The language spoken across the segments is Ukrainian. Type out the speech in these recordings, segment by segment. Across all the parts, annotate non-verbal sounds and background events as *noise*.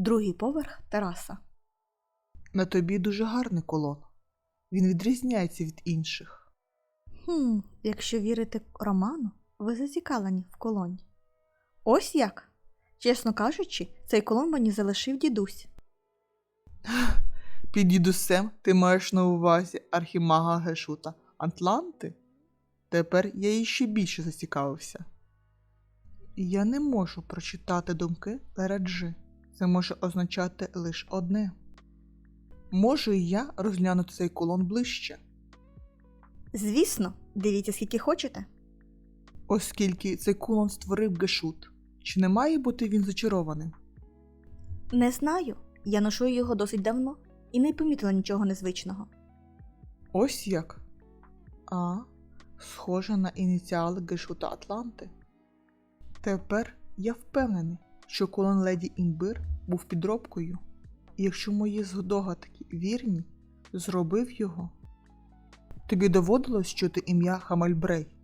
другий поверх тераса. На тобі дуже гарний колон. Він відрізняється від інших. Хм, якщо вірити роману, ви зацікавлені в колоні. Ось як. Чесно кажучи, цей колон мені залишив дідусь. Під дідусем ти маєш на увазі архімага Гешута Атланти? Тепер я їй ще більше зацікавився. Я не можу прочитати думки Лераджи. Це може означати лише одне. Можу і я розглянути цей колон ближче, Звісно, дивіться, скільки хочете. оскільки цей колон створив Гешут. Чи не має бути він зачарованим? Не знаю, я ношу його досить давно і не помітила нічого незвичного. Ось як. А, схоже на ініціали Гешута Атланти. Тепер я впевнений, що колон леді Імбир був підробкою, і якщо мої здогадки вірні, зробив його. Тобі доводилось чути ім'я Хамальбрей.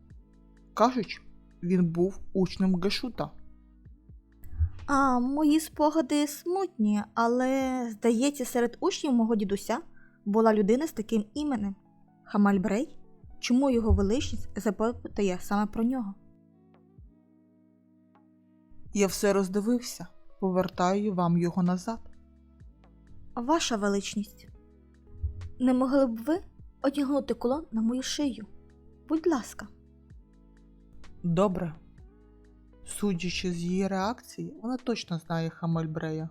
Кажуть, він був учнем Гешута. А мої спогади смутні, але, здається, серед учнів мого дідуся була людина з таким іменем Хамальбрей. Чому його величність запитає саме про нього? Я все роздивився, повертаю вам його назад. Ваша величність, не могли б ви одягнути колон на мою шию? Будь ласка. Добре. Судячи з її реакції, вона точно знає Хамальбрея.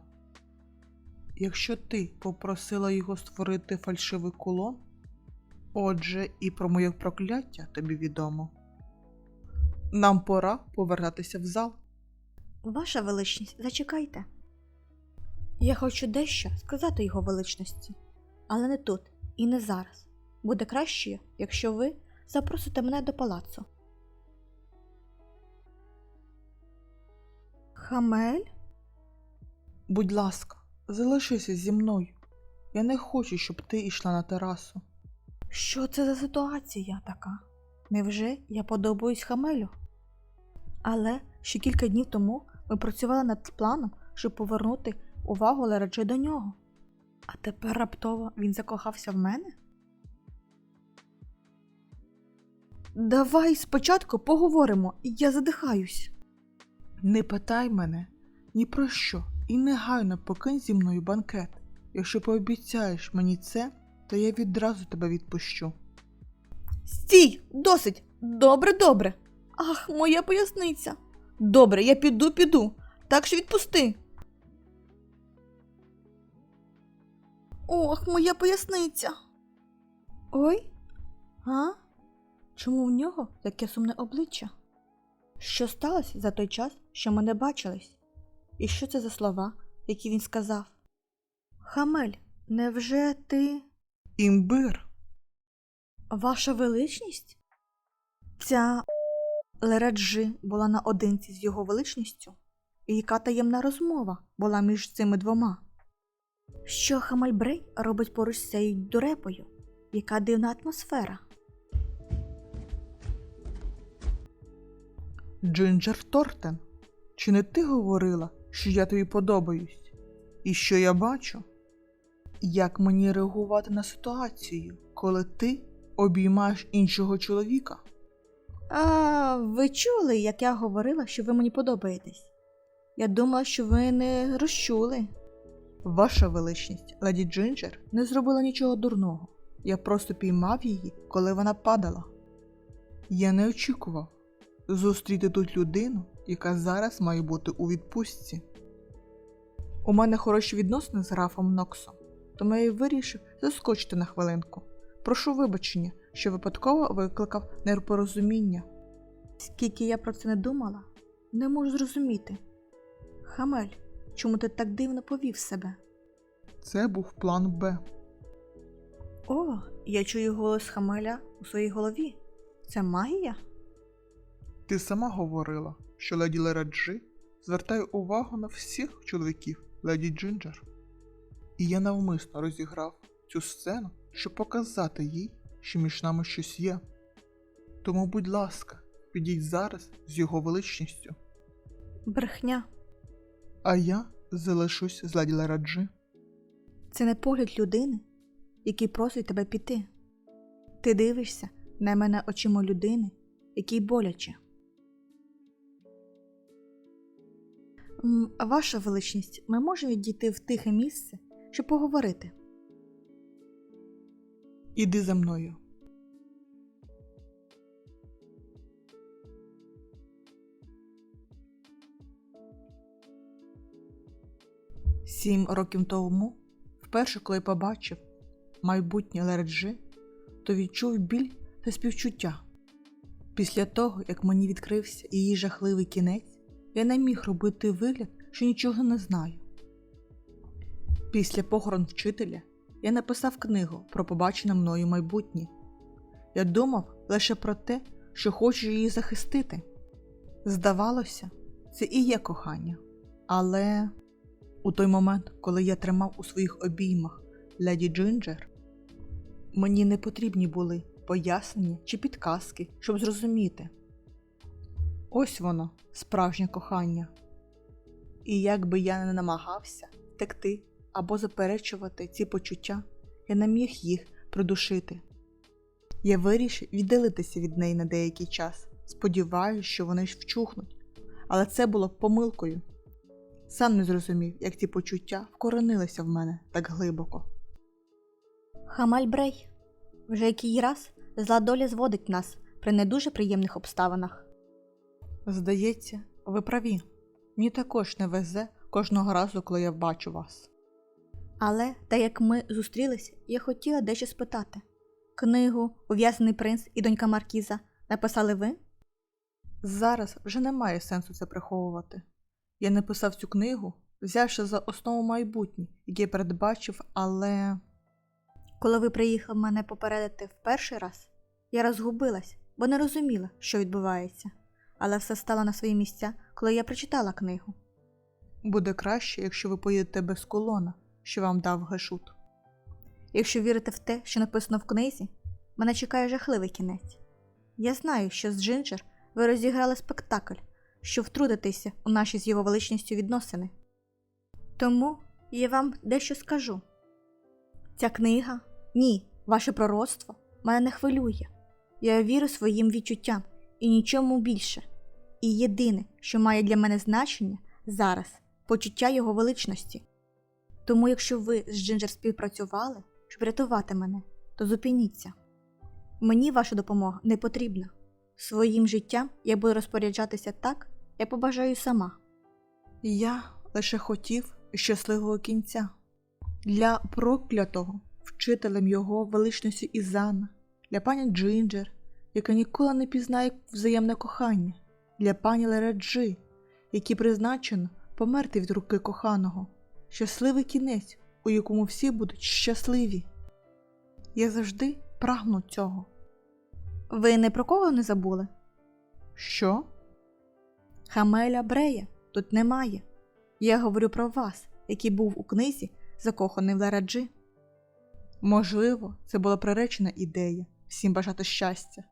Якщо ти попросила його створити фальшивий кулон, отже, і про моє прокляття тобі відомо. Нам пора повертатися в зал. Ваша величність, зачекайте. Я хочу дещо сказати його величності, але не тут і не зараз. Буде краще, якщо ви запросите мене до палацу. Хамель? Будь ласка, залишися зі мною. Я не хочу, щоб ти йшла на терасу. Що це за ситуація така? Невже я подобаюсь Хамелю? Але ще кілька днів тому ми працювали над планом, щоб повернути увагу Лераджи до нього. А тепер раптово він закохався в мене? Давай спочатку поговоримо, я задихаюсь. Не питай мене ні про що і негайно покинь зі мною банкет. Якщо пообіцяєш мені це, то я відразу тебе відпущу. Стій, досить. Добре, добре. Ах, моя поясниця. Добре, я піду, піду. Так ж відпусти. Ох, моя поясниця. Ой? А? Чому в нього таке сумне обличчя? Що сталося за той час, що ми не бачились? І що це за слова, які він сказав? Хамель, невже ти. Імбир. Ваша величність? Ця Лераджи була наодинці з його величністю? І яка таємна розмова була між цими двома? Що Хамальбрей робить поруч з цією дурепою? Яка дивна атмосфера? Джинджер Тортен. Чи не ти говорила, що я тобі подобаюсь? І що я бачу? Як мені реагувати на ситуацію, коли ти обіймаєш іншого чоловіка? А ви чули, як я говорила, що ви мені подобаєтесь? Я думала, що ви не розчули. Ваша величність, леді Джинджер не зробила нічого дурного. Я просто піймав її, коли вона падала. Я не очікував зустріти тут людину, яка зараз має бути у відпустці. У мене хороші відносини з графом Ноксом, тому я вирішив заскочити на хвилинку. Прошу вибачення, що випадково викликав непорозуміння. Скільки я про це не думала, не можу зрозуміти. Хамель, чому ти так дивно повів себе? Це був план Б. О, я чую голос Хамеля у своїй голові. Це магія? Ти сама говорила, що леді Лераджи звертає увагу на всіх чоловіків леді Джинджер. І я навмисно розіграв цю сцену, щоб показати їй, що між нами щось є. Тому, будь ласка, підіть зараз з його величністю, Брехня. а я залишусь з леді Лераджи. Це не погляд людини, який просить тебе піти. Ти дивишся на мене очима людини, якій боляче. Ваша величність, ми можемо відійти в тихе місце, щоб поговорити. Іди за мною. Сім років тому, вперше, коли побачив майбутнє Лереджи, то відчув біль та співчуття. Після того, як мені відкрився її жахливий кінець, я не міг робити вигляд, що нічого не знаю. Після похорон вчителя я написав книгу про побачене мною майбутнє. Я думав лише про те, що хочу її захистити. Здавалося, це і є кохання. Але у той момент, коли я тримав у своїх обіймах леді Джинджер, мені не потрібні були пояснення чи підказки, щоб зрозуміти. Ось воно, справжнє кохання. І як би я не намагався втекти або заперечувати ці почуття, я не міг їх придушити. Я вирішив віддалитися від неї на деякий час, сподіваюся, що вони ж вчухнуть, але це було помилкою. Сам не зрозумів, як ці почуття вкоренилися в мене так глибоко. Хамаль Брей, вже який раз зла доля зводить нас при не дуже приємних обставинах. Здається, ви праві. Мені також не везе кожного разу, коли я бачу вас. Але, так як ми зустрілися, я хотіла дещо спитати. Книгу Ув'язаний принц і донька Маркіза написали ви? Зараз вже немає сенсу це приховувати. Я написав цю книгу, взявши за основу майбутнє, яке я передбачив, але Коли ви приїхали мене попередити в перший раз, я розгубилась, бо не розуміла, що відбувається. Але все стало на свої місця, коли я прочитала книгу. буде краще, якщо ви поїдете без колона, що вам дав Гешут. Якщо вірити в те, що написано в книзі, мене чекає жахливий кінець. Я знаю, що з Джинджер ви розіграли спектакль, щоб втрутитися у наші з його величністю відносини. Тому я вам дещо скажу. Ця книга, ні, ваше пророцтво мене не хвилює. Я вірю своїм відчуттям і нічому більше. І єдине, що має для мене значення зараз почуття його величності. Тому, якщо ви з Джинджер співпрацювали, щоб рятувати мене, то зупиніться. Мені ваша допомога не потрібна. Своїм життям я буду розпоряджатися так, як побажаю сама. Я лише хотів щасливого кінця. Для проклятого вчителем його величності Ізана, для пані Джинджер, яка ніколи не пізнає взаємне кохання, для пані Лереджи, якій призначено померти від руки коханого, щасливий кінець, у якому всі будуть щасливі. Я завжди прагну цього. Ви не про кого не забули? Що? Хамеля Брея тут немає. Я говорю про вас, який був у книзі, закоханий в Лараджі. Можливо, це була приречена ідея всім бажати щастя,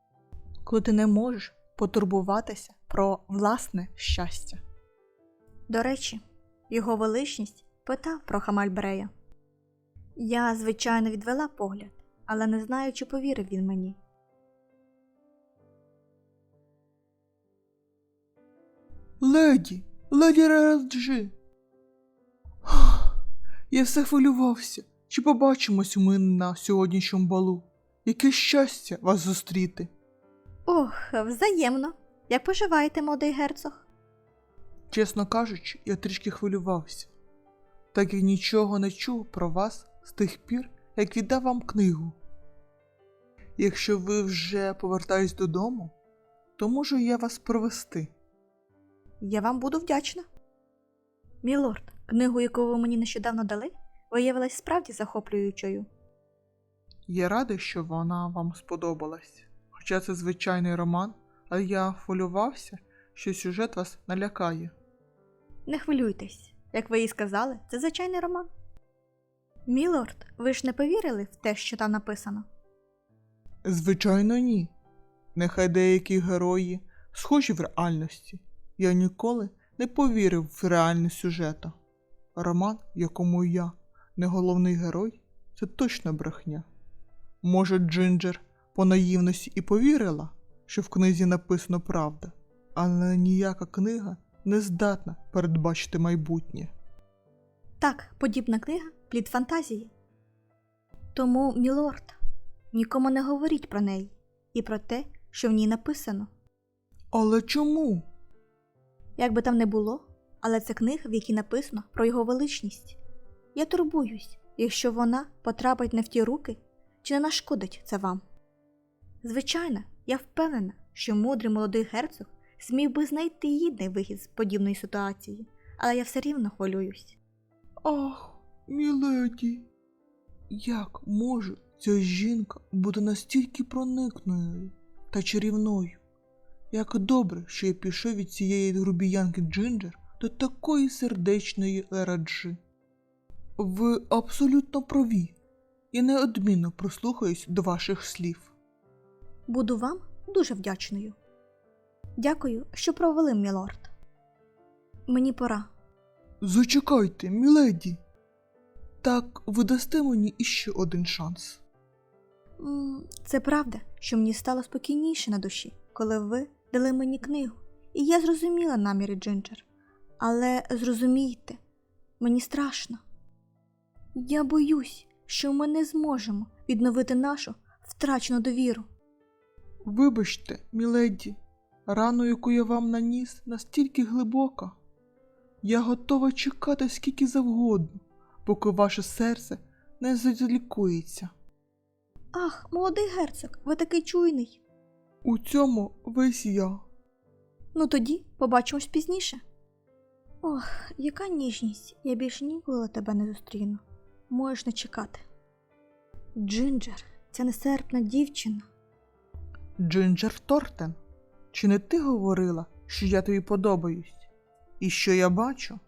коли ти не можеш потурбуватися про власне щастя. До речі, його величність питав про Хамаль Брея. Я, звичайно, відвела погляд, але не знаю, чи повірив він мені. Леді, леді Раджи. Я все хвилювався. Чи побачимось ми на сьогоднішньому балу? Яке щастя вас зустріти. Ох, взаємно. Як поживаєте, молодий герцог? Чесно кажучи, я трішки хвилювався, так як нічого не чув про вас з тих пір, як віддав вам книгу. Якщо ви вже повертаєтесь додому, то можу я вас провести. Я вам буду вдячна. Мілорд, книгу, яку ви мені нещодавно дали, виявилась справді захоплюючою. Я радий, що вона вам сподобалась. Хоча це звичайний роман, але я хвилювався, що сюжет вас налякає. Не хвилюйтесь, як ви і сказали, це звичайний роман. Мілорд, ви ж не повірили в те, що там написано? Звичайно, ні. Нехай деякі герої схожі в реальності. Я ніколи не повірив в реальність сюжету. роман, якому я не головний герой, це точно брехня. Може, Джинджер по наївності і повірила, що в книзі написано правда, але ніяка книга не здатна передбачити майбутнє. Так, подібна книга плід фантазії. Тому, мілорд, нікому не говоріть про неї і про те, що в ній написано. Але чому? Як би там не було, але це книга, в якій написано про його величність. Я турбуюсь, якщо вона потрапить не в ті руки, чи не нашкодить це вам. Звичайно, я впевнена, що мудрий молодий герцог зміг би знайти гідний вихід з подібної ситуації, але я все рівно хвилююсь. Ах, міледі, як може ця жінка бути настільки проникною та чарівною? Як добре, що я пішов від цієї грубіянки Джинджер до такої сердечної Ераджи. Ви абсолютно праві. Я неодмінно прослухаюсь до ваших слів. Буду вам дуже вдячною. Дякую, що провели, мілорд. Мені пора. Зачекайте, міледі. Так ви дасте мені іще один шанс. М, Це правда, що мені стало спокійніше на душі, коли ви дали мені книгу, і я зрозуміла наміри Джинджер. Але зрозумійте, мені страшно. Я боюсь, що ми не зможемо відновити нашу втрачену довіру. Вибачте, міледі, рану, яку я вам наніс, настільки глибока. Я готова чекати скільки завгодно, поки ваше серце не залікується. Ах, молодий герцог, ви такий чуйний. У цьому весь я. Ну тоді побачимось пізніше. Ох, яка ніжність, я більше ніколи тебе не зустріну. Можеш не чекати. Джинджер, ця несерпна дівчина. Джинджер Тортен, чи не ти говорила, що я тобі подобаюсь? І що я бачу?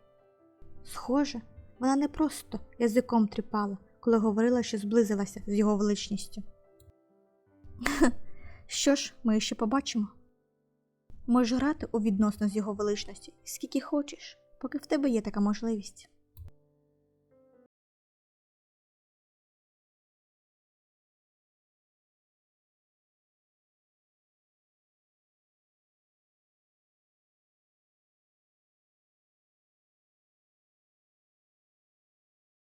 Схоже, вона не просто язиком тріпала, коли говорила, що зблизилася з його величністю. *laughs* Що ж, ми ще побачимо. Можеш грати у відносно з його величності скільки хочеш, поки в тебе є така можливість.